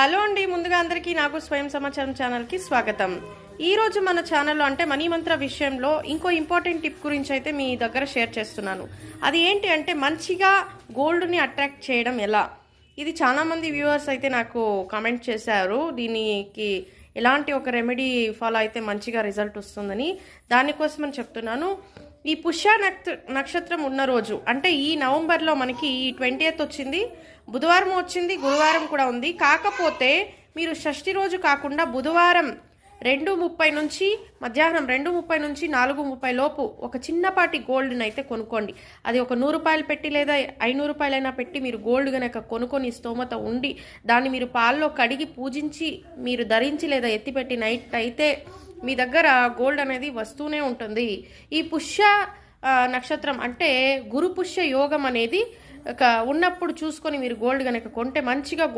Hello అండి ముందుగా అందరికీ నాకు స్వయం సమాచారం ఛానల్కి స్వాగతం. ఈ రోజు మన ఛానల్లో అంటే మనీ మంత్ర విషయంలో ఇంకో ఇంపార్టెంట్ టిప్ గురించి అయితే మీ దగ్గర షేర్ చేస్తున్నాను. అది ఏంటి అంటే మంచిగా గోల్డ్ని అట్రాక్ట్ చేయడం ఎలా? ఇది చాలామంది వ్యూవర్స్ అయితే నాకు కామెంట్ చేశారు. దీనికి ఎలాంటి ఒక రెమెడీ ఫాలో అయితే మంచిగా రిజల్ట్ వస్తుందని దానికోసమని చెప్తున్నాను. ఈ పుష్య నక్షత్రం ఉన్న రోజు అంటే ఈ నవంబర్లో మనకి ఈ ట్వంటీ వచ్చింది బుధవారం వచ్చింది గురువారం కూడా ఉంది. కాకపోతే మీరు షష్ఠి రోజు కాకుండా బుధవారం రెండు ముప్పై నుంచి మధ్యాహ్నం రెండు ముప్పై నుంచి నాలుగు ముప్పై లోపు ఒక చిన్నపాటి గోల్డ్ని అయితే కొనుక్కోండి. అది ఒక నూరు రూపాయలు పెట్టి లేదా ఐనూరు రూపాయలైనా పెట్టి మీరు గోల్డ్ కనుక కొనుక్కొని స్తోమత ఉండి దాన్ని మీరు పాల్లో కడిగి పూజించి మీరు ధరించి లేదా ఎత్తిపెట్టి నైట్ అయితే మీ దగ్గర గోల్డ్ అనేది వస్తూనే ఉంటుంది. ఈ పుష్య నక్షత్రం అంటే గురు పుష్య యోగం అనేది ఒక ఉన్నప్పుడు చూసుకొని మీరు గోల్డ్ కనుక కొంటే మంచిగా